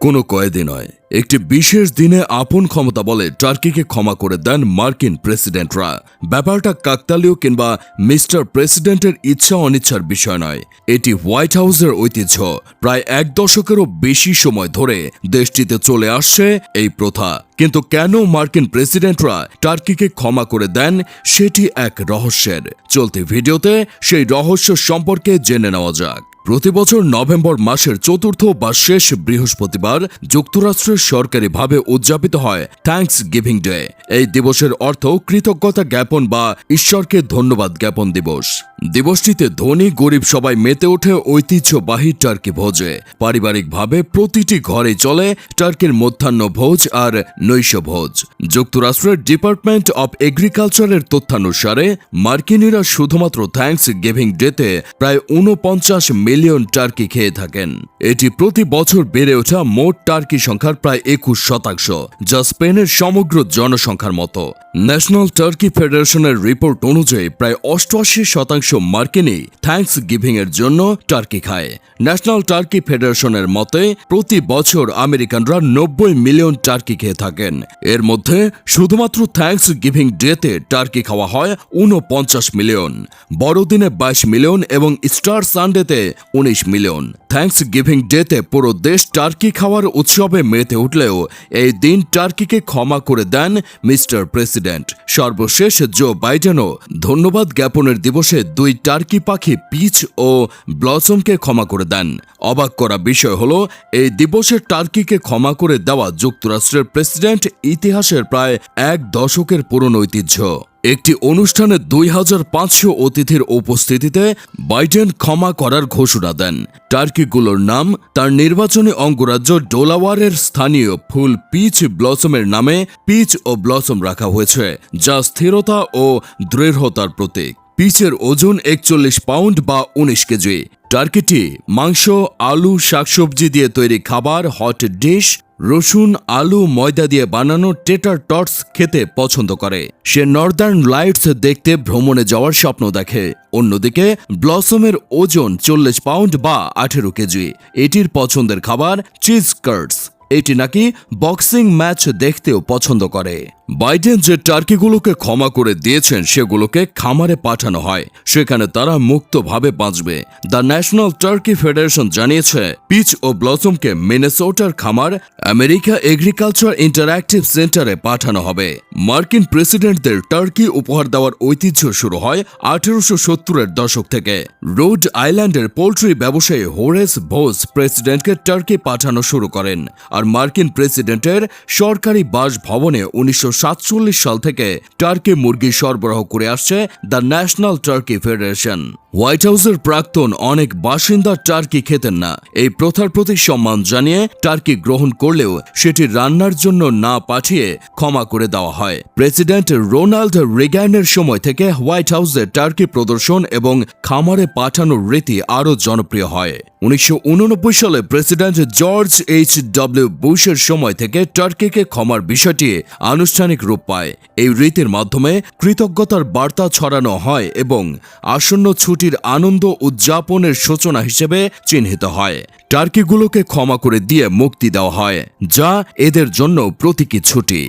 কোনো কয়েদি নয়। একটি বিশেষ দিনে আপন ক্ষমতা বলে টার্কিকে ক্ষমা করে দেন মার্কিন প্রেসিডেন্টরা। ব্যাপারটা কাকতালীয় কিংবা মিস্টার প্রেসিডেন্টের ইচ্ছা অনিচ্ছার বিষয় নয়। এটি হোয়াইট হাউসের ঐতিহ্য। প্রায় এক দশকেরও বেশি সময় ধরে দেশটিতে চলে আসছে এই প্রথা। কিন্তু কেন মার্কিন প্রেসিডেন্টরা টার্কিকে ক্ষমা করে দেন, সেটি এক রহস্যের। চলতি ভিডিওতে সেই রহস্য সম্পর্কে জেনে নেওয়া যাক। প্রতি বছর নভেম্বর মাসের চতুর্থ বা শেষ বৃহস্পতিবার যুক্তরাষ্ট্রের সরকারিভাবে উদযাপিত হয় থ্যাঙ্কস গিভিং ডে এই দিবসের অর্থ কৃতজ্ঞতা জ্ঞাপন বা ঈশ্বরকে ধন্যবাদ জ্ঞাপন দিবস। দিবসটিতে ধনী, গরিব সবাই মেতে ওঠে ঐতিহ্যবাহী টার্কি ভোজে। পারিবারিকভাবে প্রতিটি ঘরে চলে টার্কির মধ্যাহ্ন ভোজ আর নৈশ ভোজ। যুক্তরাষ্ট্রের ডিপার্টমেন্ট অব এগ্রিকালচারের তথ্যানুসারে মার্কিনীরা শুধুমাত্র থ্যাঙ্কস গিভিং ডেতে প্রায় উনপঞ্চাশ মিলিয়ন টার্কি খেয়ে থাকেন। এটি প্রতি বছর বেড়ে ওঠা মোট টার্কি সংখ্যার প্রায় একুশ শতাংশ, যা স্পেনের সমগ্র জনসংখ্যার মতো। ন্যাশনাল টার্কি ফেডারেশনের রিপোর্ট অনুযায়ী প্রায় অষ্টআশি শতাংশ মার্কিনই থ্যাঙ্কস গিভিং এর জন্য টার্কি খায়। ন্যাশনাল টার্কি ফেডারেশনের মতে, প্রতি বছর আমেরিকানরা নব্বই মিলিয়ন টার্কি খেয়ে থাকেন। এর মধ্যে শুধুমাত্র থ্যাঙ্কস গিভিং ডেতে টার্কি খাওয়া হয় উনপঞ্চাশ মিলিয়ন, বড়দিনে বাইশ মিলিয়ন এবং স্টার সানডেতে উনিশ মিলিয়ন। থ্যাঙ্কস গিভিং ডেতে পুরো দেশ টার্কি খাওয়ার উৎসবে মেতে উঠলেও এই দিন টার্কিকে ক্ষমা করে দেন মিস্টার প্রেসিডেন্ট। সর্বশেষ জো বাইডেনও ধন্যবাদ জ্ঞাপনের দিবসে দুই টার্কি পাখি পিচ ও ব্লসমকে ক্ষমা করে দেন। অবাক করা বিষয় হল, এই দিবসে টার্কিকে ক্ষমা করে দেওয়া যুক্তরাষ্ট্রের প্রেসিডেন্ট ইতিহাসের প্রায় এক দশকের পুরনো ঐতিহ্য। একটি অনুষ্ঠানে দুই হাজার পাঁচশো অতিথির উপস্থিতিতে বাইডেন ক্ষমা করার ঘোষণা দেন। টার্কিগুলোর নাম, তার নির্বাচনী অঙ্গরাজ্য ডোলাওয়ারের স্থানীয় ফুল পিচ ব্লসমের নামে পিচ ও ব্লসম রাখা হয়েছে, যা স্থিরতা ও দৃঢ়তার প্রতীক। পিচের ওজন একচল্লিশ পাউন্ড বা উনিশ কেজি। টার্কিটি মাংস, আলু, শাকসবজি দিয়ে তৈরি খাবার, হট ডিশ রসুন, আলু, ময়দা দিয়ে বানানো টেটার টর্স খেতে পছন্দ করে। সে নর্দার্ন লাইটস দেখতে ভ্রমণে যাওয়ার স্বপ্ন দেখে। অন্যদিকে, ব্লসমের ওজন চল্লিশ পাউন্ড বা আঠেরো কেজি। এটির পছন্দের খাবার চিজ কার্টস এটি নাকি বক্সিং ম্যাচ দেখতেও পছন্দ করে। বাইডেন যে টার্কিগুলোকে ক্ষমা করে দিয়েছেন, সেগুলোকে খামারে পাঠানো হয়। সেখানে তারা মুক্তভাবে বাঁচবে। দ্য ন্যাশনাল টার্কি ফেডারেশন জানিয়েছে, পিচ ও ব্লসমকে মিনেসোটার খামার আমেরিকা এগ্রিকালচার ইন্টারঅ্যাক্টিভ সেন্টারে পাঠানো হবে। মার্কিন প্রেসিডেন্টদের টার্কি উপহার দেওয়ার ঐতিহ্য শুরু হয় আঠেরোশো সত্তরের দশক থেকে। রোড আইল্যান্ডের পোল্ট্রি ব্যবসায়ী হোরেস ভোস প্রেসিডেন্টকে টার্কি পাঠানো শুরু করেন। আর মার্কিন প্রেসিডেন্টের সরকারি বাসভবনে উনিশশো সাতচল্লিশ সাল থেকে টার্কি মুরগি সরবরাহ করে আসছে the National Turkey Federation. White হাউসের প্রাক্তন অনেক বাসিন্দা টার্কি খেতেন না। এই প্রথার প্রতি সম্মান জানিয়ে টার্কি গ্রহণ করলেও সেটি রান্নার জন্য না পাঠিয়ে ক্ষমা করে দেওয়া হয়। প্রেসিডেন্ট রোনাল্ড রিগ্যানের সময় থেকে হোয়াইট হাউসে টার্কি প্রদর্শন এবং খামারে পাঠানোর রীতি আরও জনপ্রিয় হয়। উনিশশো উননব্বই সালে প্রেসিডেন্ট জর্জ এইচ ডব্লিউ বুশের সময় থেকে টার্কিকে ক্ষমার বিষয়টি আনুষ্ঠানিক রূপ পায়। এই রীতির মাধ্যমে কৃতজ্ঞতার বার্তা ছড়ানো হয় এবং আসন্ন ছুটির আনন্দ উদযাপনের সূচনা হিসেবে চিহ্নিত হয়। টার্কিগুলোকে ক্ষমা করে দিয়ে মুক্তি দেওয়া হয়, যা এদের জন্য প্রতীকী ছুটি।